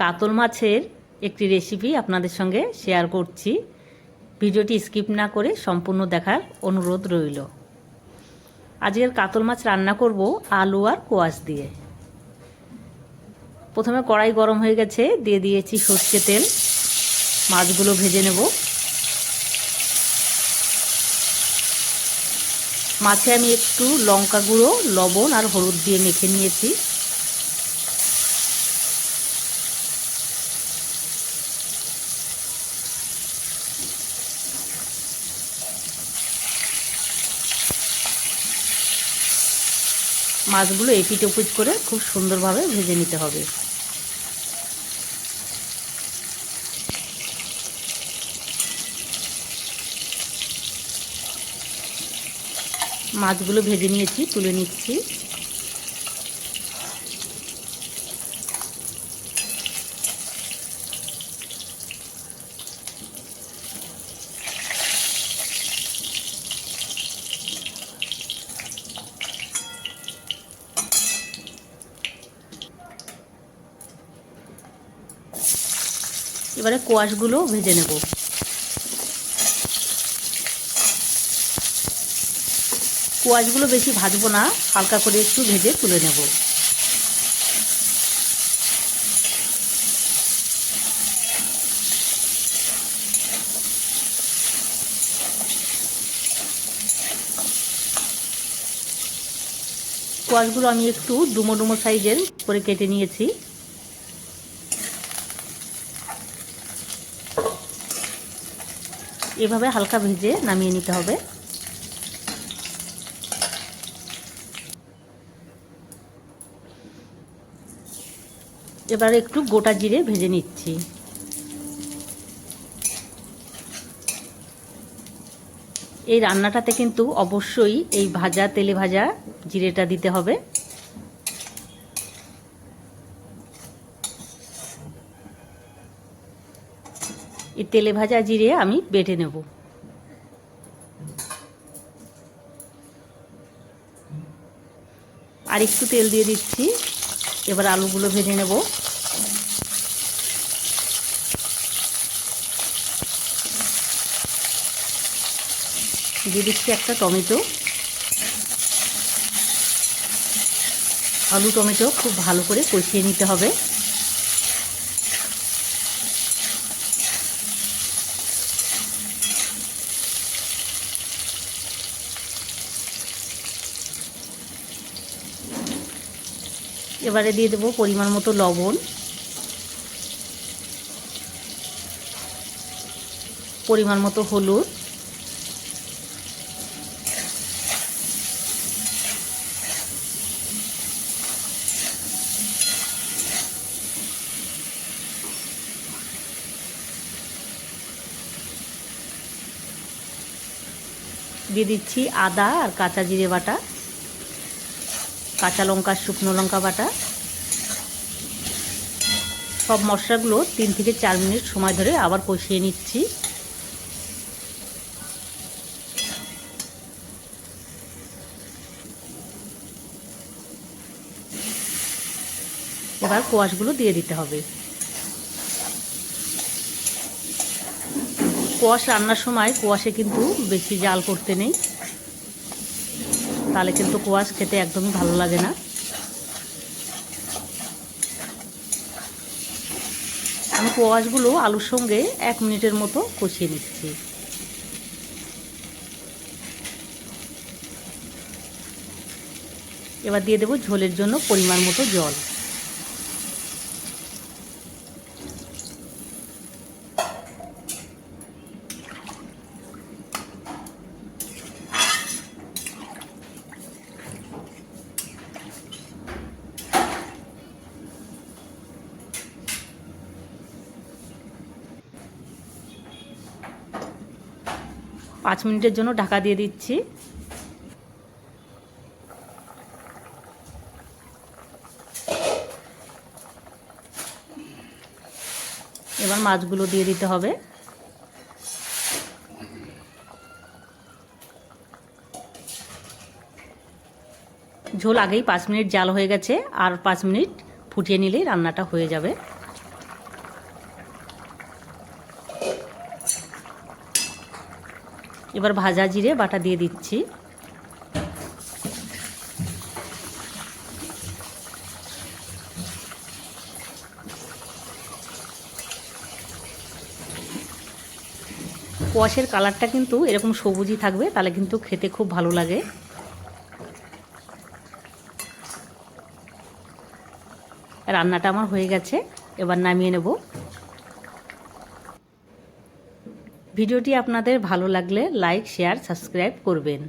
কাতল মাছের একটি রেসিপি আপনাদের সঙ্গে শেয়ার করছি। ভিডিওটি স্কিপ না করে সম্পূর্ণ দেখার অনুরোধ রইল। আজকের কাতল মাছ রান্না করব আলু আর কোয়াশ দিয়ে। প্রথমে কড়াই গরম হয়ে গেছে, দিয়ে দিয়েছি সর্ষে তেল। মাছগুলো ভেজে নেব। মাছে আমি একটু লঙ্কা গুঁড়ো, লবণ আর হলুদ দিয়ে মেখে নিয়েছি। মাছগুলো এপিট ওপিট করে খুব সুন্দরভাবে ভেজে নিতে হবে। মাছগুলো ভেজে নিয়েছি তুলে নিচ্ছি। এবারে কোয়াশগুলো ভেজে নেব। কোয়াশগুলো বেশি ভাজবো না, হালকা করে একটু ভেজে তুলে নেব। কোয়াশগুলো আমি একটু ডুমো ডুমো সাইজের করে কেটে নিয়েছি। এভাবে হালকা ভেজে নামিয়ে নিতে হবে। এবার একটু গোটা জিরে ভেজে নিচ্ছি। এই রান্নাটাতে কিন্তু অবশ্যই এই ভাজা, তেলে ভাজা জিরেটা দিতে হবে। এই তেলে ভাজা জিরে আমি বেটে নেব। আর একটু তেল দিয়ে দিচ্ছি। এবার আলুগুলো ভেজে নেব। দিয়ে দিচ্ছি একটা টমেটো। আলু টমেটো খুব ভালো করে কষিয়ে নিতে হবে। এবারে দিয়ে দেবো পরিমাণ মতো লবণ। পরিমাণ মতো হলুদ। দিয়ে দিচ্ছি আদা আর কাঁচা জিরে বাটা। কাঁচা লঙ্কা, শুকনো লঙ্কা বাটা। সব মশলাগুলো তিন থেকে চার মিনিট সময় ধরে আবার কষিয়ে নিচ্ছি। এবার কোয়াশগুলো দিয়ে দিতে হবে। কোয়াশ রান্নার সময় কোয়াশে কিন্তু বেশি জাল করতে নেই। তাহলে কিন্তু কোয়াশ খেতে একদমই ভালো লাগে না। আমি কোয়াশগুলো আলুর সঙ্গে এক মিনিটের মতো কষিয়ে নিচ্ছি। এবার দিয়ে দেবো ঝোলের জন্য পরিমাণ মতো জল। পাঁচ মিনিটের জন্য ঢাকা দিয়ে দিচ্ছি। এবার মাছগুলো দিয়ে দিতে হবে। ঝোল আগেই পাঁচ মিনিট জাল হয়ে গেছে, আর পাঁচ মিনিট ফুটিয়ে নিলেই রান্নাটা হয়ে যাবে। এবার ভাজা জিরে বাটা দিয়ে দিচ্ছি। কোয়াশের কালারটা কিন্তু এরকম সবুজই থাকবে, তাহলে কিন্তু খেতে খুব ভালো লাগে। রান্নাটা আমার হয়ে গেছে, এবার নামিয়ে নেব। ভিডিওটি আপনাদের ভালো লাগলে লাইক শেয়ার সাবস্ক্রাইব করবেন।